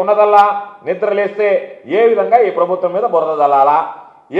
మీకున్నదల్లా నిద్ర లేస్తే ఏ విధంగా ఈ ప్రభుత్వం మీద బురద జల్లాలా?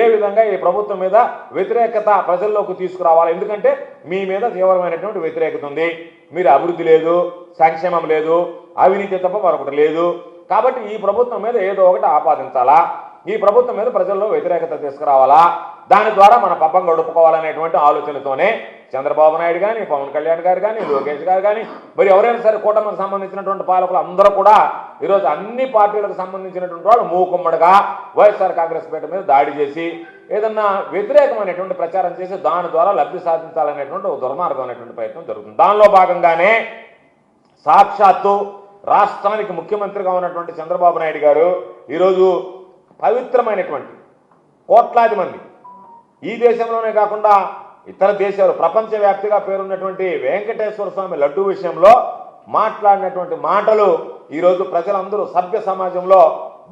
ఏ విధంగా ఈ ప్రభుత్వం మీద వ్యతిరేకత ప్రజల్లోకి తీసుకురావాలి? ఎందుకంటే మీ మీద తీవ్రమైనటువంటి వ్యతిరేకత ఉంది. మీరు అభివృద్ధి లేదు సంక్షేమం లేదు అవినీతి తప్ప మరొకటి లేదు. కాబట్టి ఈ ప్రభుత్వం మీద ఏదో ఒకటి ఆపాదించాలా? ఈ ప్రభుత్వం మీద ప్రజల్లో వ్యతిరేకత తీసుకురావాలా? దాని ద్వారా మన పబ్బం గడుపుకోవాలనేటువంటి ఆలోచనతోనే చంద్రబాబు నాయుడు కానీ పవన్ కళ్యాణ్ గారు కానీ లోకేష్ గారు కానీ మరి ఎవరైనా సరే కూటమికి సంబంధించినటువంటి పాలకులు అందరూ కూడా ఈరోజు అన్ని పార్టీలకు సంబంధించినటువంటి వాళ్ళు మూకుమ్మడిగా వైఎస్ఆర్ కాంగ్రెస్ పేట మీద దాడి చేసి ఏదన్నా వ్యతిరేకమైనటువంటి ప్రచారం చేసి దాని ద్వారా లబ్ధి సాధించాలనేటువంటి దుర్మార్గమైనటువంటి ప్రయత్నం జరుగుతుంది. దానిలో భాగంగానే సాక్షాత్తు రాష్ట్రానికి ముఖ్యమంత్రిగా ఉన్నటువంటి చంద్రబాబు నాయుడు గారు ఈరోజు పవిత్రమైనటువంటి కోట్లాది మంది. ఈ దేశంలోనే కాకుండా ఇతర దేశాలు ప్రపంచవ్యాప్తిగా పేరున్నటువంటి వెంకటేశ్వర స్వామి లడ్డు విషయంలో మాట్లాడినటువంటి మాటలు ఈరోజు ప్రజలందరూ సభ్య సమాజంలో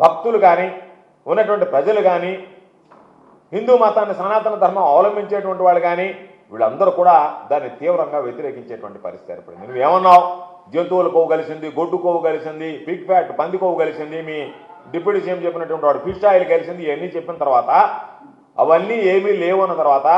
భక్తులు కానీ ఉన్నటువంటి ప్రజలు కానీ హిందూ మతాన్ని సనాతన ధర్మం అవలంబించేటువంటి వాళ్ళు కానీ వీళ్ళందరూ కూడా దాన్ని తీవ్రంగా వ్యతిరేకించేటువంటి పరిస్థితి ఏర్పడింది. నువ్వు ఏమన్నావు జంతువుల కొవ్వు కలిసింది గొడ్డు కొవ్వు కలిసింది పిగ్ ఫ్యాట్ పంది కొవ్వు కలిసింది మీ డిప్యూటీ సీఎం చెప్పినటువంటి వాడు ఫిష్ ఆయిల్ కలిసింది ఇవన్నీ చెప్పిన తర్వాత అవన్నీ ఏమీ లేవు అన్న తర్వాత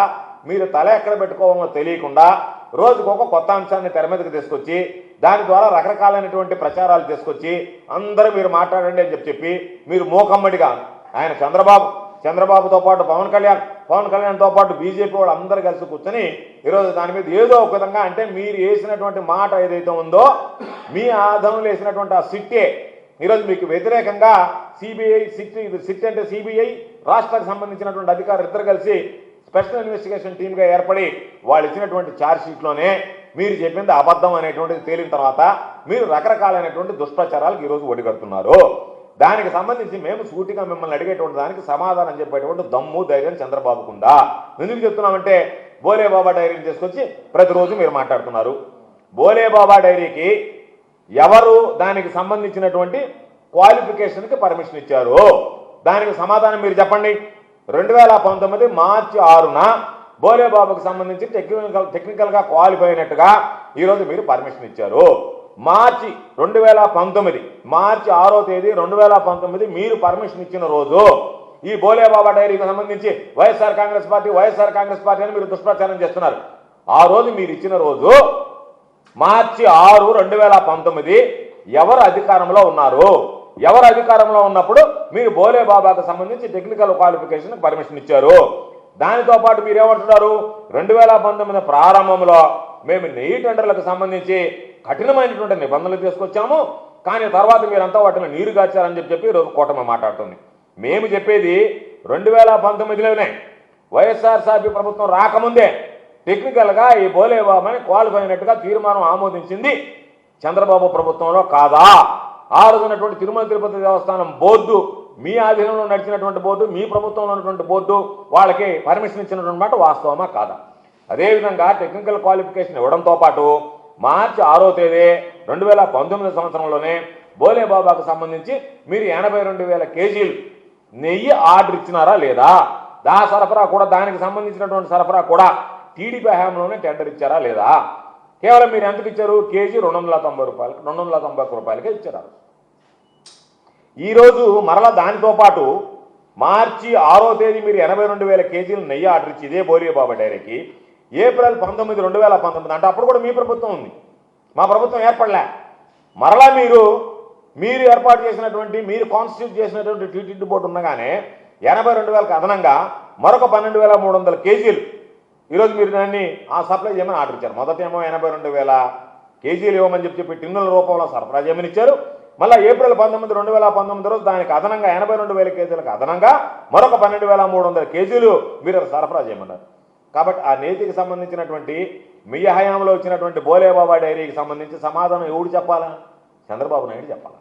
మీరు తల ఎక్కడ పెట్టుకోవాలో తెలియకుండా రోజుకు ఒక కొత్త అంశాన్ని తెర మీదకి తీసుకొచ్చి దాని ద్వారా రకరకాలైనటువంటి ప్రచారాలు తీసుకొచ్చి అందరూ మీరు మాట్లాడండి అని చెప్పి చెప్పి మీరు మూకమ్మడిగా ఆయన చంద్రబాబు చంద్రబాబుతో పాటు పవన్ కళ్యాణ్ పవన్ కళ్యాణ్తో పాటు బీజేపీ వాళ్ళు అందరూ కలిసి కూర్చొని ఈరోజు దాని మీద ఏదో ఒక విధంగా అంటే మీరు వేసినటువంటి మాట ఏదైతే ఉందో మీ ఆధంలో వేసినటువంటి ఆ సిట్టే ఈరోజు మీకు వ్యతిరేకంగా సిబిఐ సిట్ ఇది సిట్ అంటే సిబిఐ రాష్ట్రానికి సంబంధించినటువంటి అధికారులు ఇద్దరు కలిసి స్పెషల్ ఇన్వెస్టిగేషన్ టీమ్గా ఏర్పడి వాళ్ళు ఇచ్చినటువంటి ఛార్జ్షీట్లోనే మీరు చెప్పింది అబద్ధం అనేటువంటిది తేలిన తర్వాత మీరు రకరకాలైనటువంటి దుష్ప్రచారాలకు ఈరోజు ఒడిగడుతున్నారు. దానికి సంబంధించి మేము సూటిగా మిమ్మల్ని అడిగేటువంటి దానికి సమాధానం చెప్పేటువంటి దమ్ము ధైర్యం చంద్రబాబుకు ఉందా? ఎందుకు చెప్తున్నామంటే బోలేబాబా డైరీని తీసుకొచ్చి ప్రతిరోజు మీరు మాట్లాడుతున్నారు. బోలేబాబా డైరీకి ఎవరు దానికి సంబంధించినటువంటి క్వాలిఫికేషన్కి పర్మిషన్ ఇచ్చారు? దానికి సమాధానం మీరు చెప్పండి. రెండు వేల పంతొమ్మిది మార్చి ఆరున బోలేబాబుకు సంబంధించి టెక్నికల్ టెక్నికల్గా క్వాలిఫై అయినట్టుగా ఈరోజు మీరు పర్మిషన్ ఇచ్చారు. మార్చి రెండు వేల పంతొమ్మిది మార్చి ఆరో తేదీ రెండు వేల పంతొమ్మిది మీరు పర్మిషన్ ఇచ్చిన రోజు ఈ బోలేబాబా డైరీకి సంబంధించి వైఎస్ఆర్ కాంగ్రెస్ పార్టీ వైఎస్ఆర్ కాంగ్రెస్ పార్టీ అని మీరు దుష్ప్రచారం చేస్తున్నారు. ఆ రోజు మీరు ఇచ్చిన రోజు మార్చి ఆరు రెండు వేల పంతొమ్మిది ఎవరు అధికారంలో ఉన్నారు? ఎవరు అధికారంలో ఉన్నప్పుడు మీరు బోలే బాబాకు సంబంధించి టెక్నికల్ క్వాలిఫికేషన్ పర్మిషన్ ఇచ్చారు. దానితో పాటు మీరు ఏమంటున్నారు రెండు వేల పంతొమ్మిది ప్రారంభంలో మేము నెయ్యి టెండర్లకు సంబంధించి కఠినమైనటువంటి నిబంధనలు తీసుకొచ్చాము. కానీ తర్వాత మీరంతా వాటిని నీరు కాచారని చెప్పి చెప్పి ఈరోజు కూటమి మాట్లాడుతుంది. మేము చెప్పేది రెండు వేల పంతొమ్మిదిలోనే వైఎస్ఆర్సీపీ ప్రభుత్వం రాకముందే టెక్నికల్గా ఈ భోలేబాబాని క్వాలిఫై అయినట్టుగా తీర్మానం ఆమోదించింది. చంద్రబాబు ప్రభుత్వంలో కాదా? ఆ రోజునటువంటి తిరుమల తిరుపతి దేవస్థానం బోర్డు మీ ఆధీనంలో నడిచినటువంటి బోర్డు మీ ప్రభుత్వంలో ఉన్నటువంటి బోర్డు వాళ్ళకి పర్మిషన్ ఇచ్చినటువంటి మాట వాస్తవమా కాదా? అదేవిధంగా టెక్నికల్ క్వాలిఫికేషన్ ఇవ్వడంతో పాటు మార్చి ఆరో తేదీ రెండు వేల పంతొమ్మిది సంవత్సరంలోనే బోలేబాబాకు సంబంధించి మీరు ఎనభై రెండు వేల కేజీలు నెయ్యి ఆర్డర్ ఇచ్చినారా లేదా? దా సరఫరా కూడా దానికి సంబంధించినటువంటి సరఫరా కూడా టీడీపీ హయాంలోనే టెండర్ ఇచ్చారా లేదా? కేవలం మీరు ఎంతకు ఇచ్చారు? కేజీ రెండు వందల తొంభై రూపాయలు రెండు వందల తొంభై ఒక్క రూపాయలకే ఇచ్చారు. ఈరోజు మరలా దానితో పాటు మార్చి ఆరో తేదీ మీరు ఎనభై రెండు వేల కేజీలు నెయ్యి ఆర్డర్ ఇచ్చి ఇదే బోలియో బాబా డైరీకి ఏప్రిల్ పంతొమ్మిది రెండు వేల పంతొమ్మిది అంటే అప్పుడు కూడా మీ ప్రభుత్వం ఉంది. మా ప్రభుత్వం ఏర్పడలే. మరలా మీరు మీరు ఏర్పాటు చేసినటువంటి మీరు కాన్స్టిట్యూట్ చేసినటువంటి టీటీడీ బోర్డు ఉండగానే ఎనభై రెండు వేలకు అదనంగా మరొక పన్నెండు వేల మూడు వందల కేజీలు ఈరోజు మీరు దాన్ని ఆ సప్లై చేయమని ఆర్డర్ ఇచ్చారు. మొదట ఏమో ఎనభై రెండు వేల కేజీలు ఇవ్వమని చెప్పి చెప్పి టిన్నుల రూపంలో సరఫరా చేయమని ఇచ్చారు. మళ్ళీ ఏప్రిల్ పంతొమ్మిది రెండు వేల పంతొమ్మిది రోజు దానికి అదనంగా ఎనభై రెండు వేల కేజీలకు అదనంగా మరొక పన్నెండు వేల మూడు వందల కేజీలు మీరు సరఫరా చేయమన్నారు. కాబట్టి ఆ నేతికి సంబంధించినటువంటి మీ హయాంలో వచ్చినటువంటి బోలేబాబా డైరీకి సంబంధించి సమాధానం ఎవడు చెప్పాలా? చంద్రబాబు నాయుడు చెప్పాలా?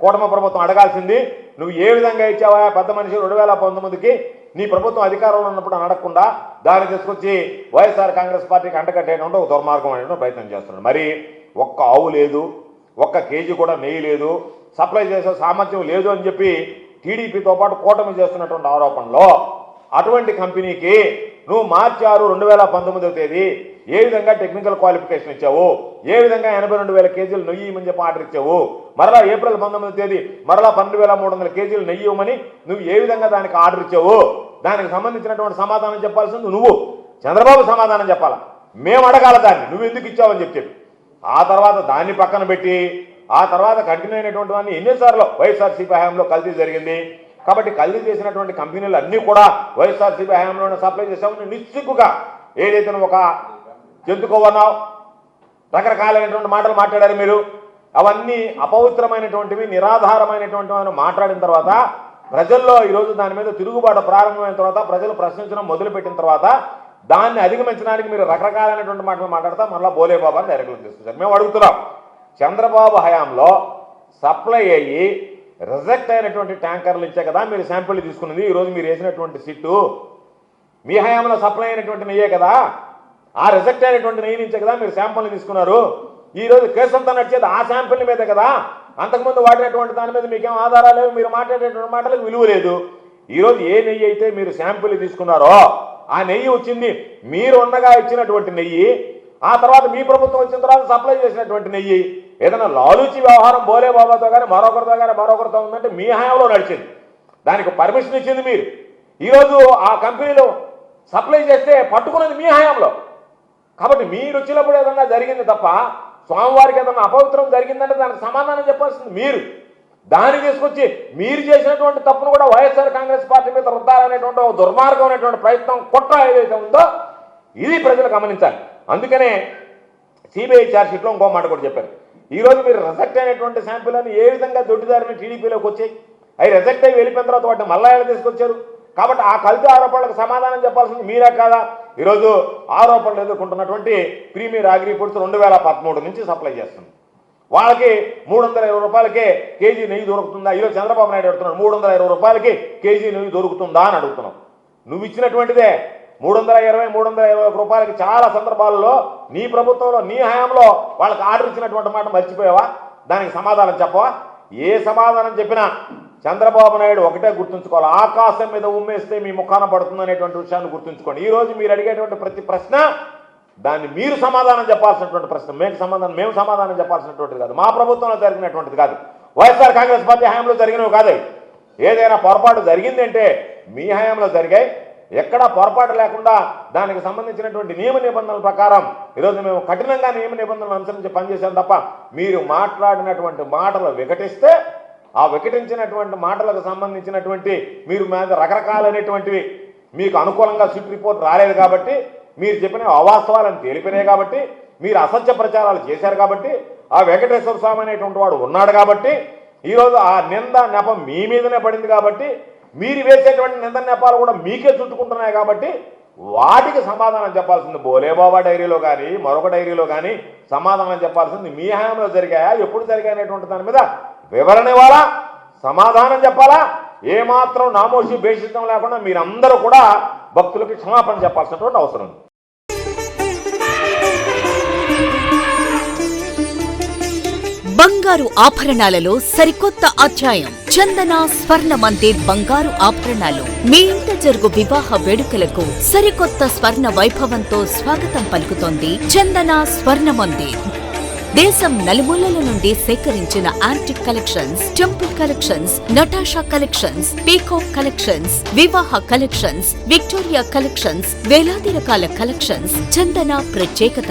కూటమి ప్రభుత్వం అడగాల్సింది నువ్వు ఏ విధంగా ఇచ్చావా? పెద్ద మనిషి రెండు వేల పంతొమ్మిదికి నీ ప్రభుత్వం అధికారంలో ఉన్నప్పుడు అడగకుండా దాన్ని తీసుకొచ్చి వైఎస్ఆర్ కాంగ్రెస్ పార్టీకి అంటకట్టేటువంటి ఒక దుర్మార్గం అనేటువంటి ప్రయత్నం చేస్తున్నాడు. మరి ఒక్క ఆవు లేదు ఒక్క కేజీ కూడా నెయ్యి లేదు సప్లై చేసే సామర్థ్యం లేదు అని చెప్పి టీడీపీతో పాటు కూటమి చేస్తున్నటువంటి ఆరోపణలో అటువంటి కంపెనీకి నువ్వు మార్చి ఆరు రెండు వేల పంతొమ్మిదవ తేదీ ఏ విధంగా టెక్నికల్ క్వాలిఫికేషన్ ఇచ్చావు ఏ విధంగా ఎనభై రెండు వేల కేజీలు నెయ్యి ఇవ్వమని చెప్పి ఆర్డర్ ఇచ్చావు మరలా ఏప్రిల్ పంతొమ్మిది తేదీ మరలా పన్నెండు వేల మూడు వందల కేజీలు నెయ్యి ఇవ్వమని నువ్వు ఏ విధంగా దానికి ఆర్డర్ ఇచ్చావు దానికి సంబంధించినటువంటి సమాధానం చెప్పాల్సింది నువ్వు. చంద్రబాబు సమాధానం చెప్పాలా? మేము అడగాల దాన్ని. నువ్వు ఎందుకు ఇచ్చావని చెప్పి చెప్పి. ఆ తర్వాత దాన్ని పక్కన పెట్టి ఆ తర్వాత కంటిన్యూ అయినటువంటి వాడిని ఎన్నిసార్లు వైఎస్ఆర్సీపీ హయాంలో కల్తీ జరిగింది. కాబట్టి కల్తీ చేసినటువంటి కంపెనీలు అన్నీ కూడా వైఎస్ఆర్సీపీ హయాంలోనే సప్లై చేసామని నిశ్చిక్కుగా ఏదైతే ఒక జంతుకోవన్నావు రకరకాలైనటువంటి మాటలు మాట్లాడారు మీరు. అవన్నీ అపవిత్రమైనటువంటివి నిరాధారమైనటువంటి మాట్లాడిన తర్వాత ప్రజల్లో ఈరోజు దాని మీద తిరుగుబాటు ప్రారంభమైన తర్వాత ప్రజలు ప్రశ్నించడం మొదలుపెట్టిన తర్వాత దాన్ని అధిగమించడానికి మీరు రకరకాలైనటువంటి మాటలు మాట్లాడతా మళ్ళీ బోలేబాబు అని డైరెక్ట్గా తీసుకొచ్చారు మేము అడుగుతున్నాం చంద్రబాబు హయాంలో సప్లై అయ్యి రిజెక్ట్ అయినటువంటి ట్యాంకర్లు ఇచ్చే కదా మీరు శాంపిల్ తీసుకున్నది ఈరోజు మీరు వేసినటువంటి సిట్టు మీ హయాంలో సప్లై అయినటువంటి నెయ్యే కదా ఆ రిజెక్ట్ అయినటువంటి నెయ్యి నుంచే కదా మీరు శాంపుల్ని తీసుకున్నారు? ఈ రోజు కేసు అంతా నడిచేది ఆ శాంపుల్ మీదే కదా? అంతకుముందు వాడినటువంటి దాని మీద మీకేం ఆధారాలు లేవు? మీరు మాట్లాడేటువంటి మాటలకు విలువ లేదు. ఈరోజు ఏ నెయ్యి అయితే మీరు శాంపుల్ తీసుకున్నారో ఆ నెయ్యి వచ్చింది. మీరు ఉండగా ఇచ్చినటువంటి నెయ్యి ఆ తర్వాత మీ ప్రభుత్వం వచ్చిన తర్వాత సప్లై చేసినటువంటి నెయ్యి. ఏదైనా లాలూచి వ్యవహారం బోలే బాబాతో కానీ మరొకరితో కానీ మరొకరితో ఉందంటే మీ హయాంలో నడిచింది. దానికి పర్మిషన్ ఇచ్చింది మీరు. ఈరోజు ఆ కంపెనీలో సప్లై చేస్తే పట్టుకున్నది మీ హయాంలో. కాబట్టి మీరు వచ్చినప్పుడు ఏదన్నా జరిగింది తప్ప స్వామివారికి ఏదన్నా అపవిత్రం జరిగిందంటే దానికి సమాధానం చెప్పాల్సింది మీరు. దాన్ని తీసుకొచ్చి మీరు చేసినటువంటి తప్పును కూడా వైఎస్ఆర్ కాంగ్రెస్ పార్టీ మీద రుద్దాలనేటువంటి దుర్మార్గం దుర్మార్గమైనటువంటి ప్రయత్నం కుట్ర ఏదైతే ఉందో ఇది ప్రజలు గమనించాలి. అందుకనే సిబిఐ ఛార్జ్షీట్లో ఇంకో మాట కూడా చెప్పారు. ఈ రోజు మీరు రిజెక్ట్ అయినటువంటి శాంపిల్ అని ఏ విధంగా దొడ్డిదారిని టీడీపీలోకి వచ్చాయి? అవి రిజెక్ట్ అయ్యి వెళ్ళిపోయిన తర్వాత వాటిని మళ్ళా తీసుకొచ్చారు? కాబట్టి ఆ కల్తీ ఆరోపణలకు సమాధానం చెప్పాల్సింది మీరే కాదా? ఈరోజు ఆరోపణలు ఎదుర్కొంటున్నటువంటి ప్రీమియర్ అగ్రి ఫుడ్స్ రెండు వేల పదమూడు నుంచి సప్లై చేస్తుంది. వాళ్ళకి మూడు వందల ఇరవై రూపాయలకి కేజీ నెయ్యి దొరుకుతుందా? ఈరోజు చంద్రబాబు నాయుడు అడుగుతున్నాడు మూడు వందల ఇరవై రూపాయలకి కేజీ నెయ్యి దొరుకుతుందా అని అడుగుతున్నాం. నువ్వు ఇచ్చినటువంటిదే మూడు వందల ఇరవై మూడు వందల ఇరవై ఒక రూపాయలకి చాలా సందర్భాల్లో నీ ప్రభుత్వంలో నీ హయాంలో వాళ్ళకి ఆర్డర్ ఇచ్చినటువంటి మాట మర్చిపోయావా? దానికి సమాధానం చెప్పవా? ఏ సమాధానం చెప్పినా చంద్రబాబు నాయుడు ఒకటే గుర్తుంచుకోవాలి. ఆకాశం మీద ఉమ్మేస్తే మీ ముఖాన పడుతుంది అనేటువంటి విషయాన్ని గుర్తుంచుకోండి. ఈరోజు మీరు అడిగేటువంటి ప్రతి ప్రశ్న దాన్ని మీరు సమాధానం చెప్పాల్సినటువంటి ప్రశ్న. మేము సమాధానం మేము సమాధానం చెప్పాల్సినటువంటిది కాదు. మా ప్రభుత్వంలో జరిగినటువంటిది కాదు. వైఎస్ఆర్ కాంగ్రెస్ పార్టీ హయాంలో జరిగినవి కాదు. ఏదైనా పొరపాటు జరిగిందంటే మీ హయాంలో జరిగాయి. ఎక్కడా పొరపాటు లేకుండా దానికి సంబంధించినటువంటి నియమ నిబంధనల ప్రకారం ఈరోజు మేము కఠినంగా నియమ నిబంధనలు అనుసరించి పనిచేసాం తప్ప మీరు మాట్లాడినటువంటి మాటలు వికటిస్తే ఆ వికటించినటువంటి మాటలకు సంబంధించినటువంటి మీరు మీద రకరకాలైనటువంటివి మీకు అనుకూలంగా సిట్ రిపోర్ట్ రాలేదు కాబట్టి మీరు చెప్పిన అవాస్తవాలను తేలిపినాయి కాబట్టి మీరు అసత్య ప్రచారాలు చేశారు కాబట్టి ఆ వెంకటేశ్వర స్వామి అనేటువంటి వాడు ఉన్నాడు కాబట్టి ఈరోజు ఆ నింద నెపం మీ మీదనే పడింది కాబట్టి మీరు వేసేటువంటి నింద నెపాలు కూడా మీకే చుట్టుకుంటున్నాయి కాబట్టి వాటికి సమాధానం చెప్పాల్సింది బోలేబాబా డైరీలో కానీ మరొక డైరీలో కానీ సమాధానం చెప్పాల్సింది మీ హయాంలో జరిగాయా ఎప్పుడు జరిగాయనేటువంటి దాని మీద వివరణ ఇవ్వాలా? సమాధానం చెప్పాలా? ఏమాత్రం నామోషి భేషితం లేకుండా మీరందరూ కూడా భక్తులకి క్షమాపణ చెప్పాల్సినటువంటి అవసరం ఉంది. బంగారు ఆభరణాలలో సరికొత్త అధ్యాయం. చందన స్వర్ణ మందిర్ బంగారు ఆభరణాలు. మీ ఇంట జరుగు వివాహ వేడుకలకు సరికొత్త స్వర్ణ వైభవంతో స్వాగతం పలుకుతోంది చందన స్వర్ణ మందిర్ దేశం నలుమూలల నుండి సేకరించిన Arctic collections temple collections Natasha collections peacock collections వివాహ కలెక్షన్స్ విక్టోరియా కలెక్షన్స్ వేలాది రకాల కలెక్షన్స్ చందన ప్రత్యేకత.